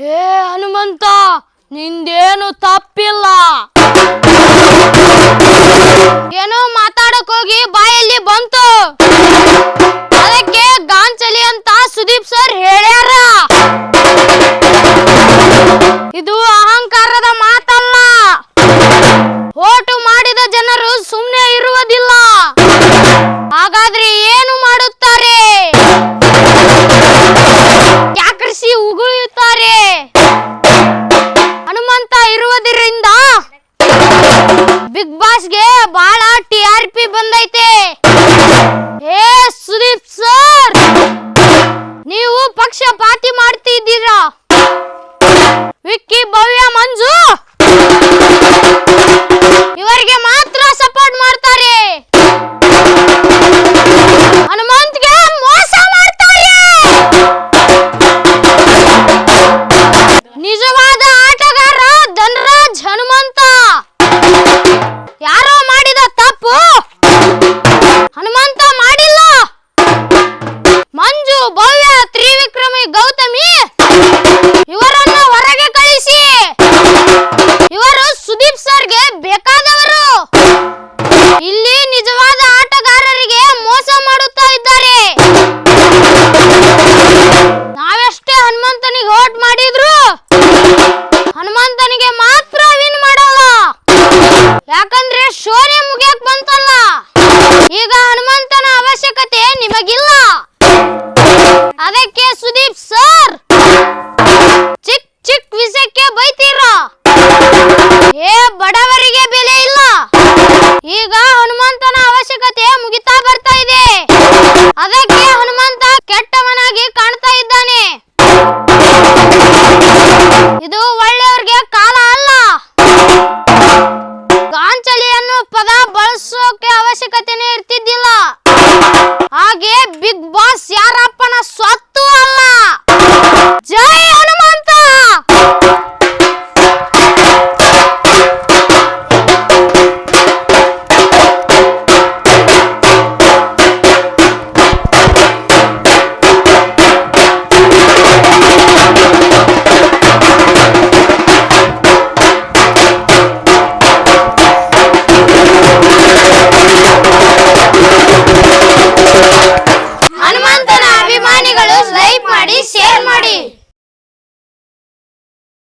ಹೇ ಹನುಮಂತ ನಿಂದೇನು ತಪ್ಪಿಲ್ಲ. ಏನೋ ಮಾತಾಡಕ್ ಹೋಗಿ ಬಾಯಲ್ಲಿ ಬಂತು. ಉಗುಳುತ್ತಾರೆ ಹನುಮಂತ ಇರುವುದರಿಂದ ಬಿಗ್ ಬಾಸ್ಗೆ ಬಹಳ ಟಿ ಆರ್ ಪಿ ಬಂದೈತೆ ಇದು ಒಳ್ಳೆಯವ್ರಿಗೆ ಕಾಲ ಅಲ್ಲ. ಗಾಂಚಲಿಯನ್ನು ಪದ ಬಳಸೋಕೆ ಅವಶ್ಯಕತೆ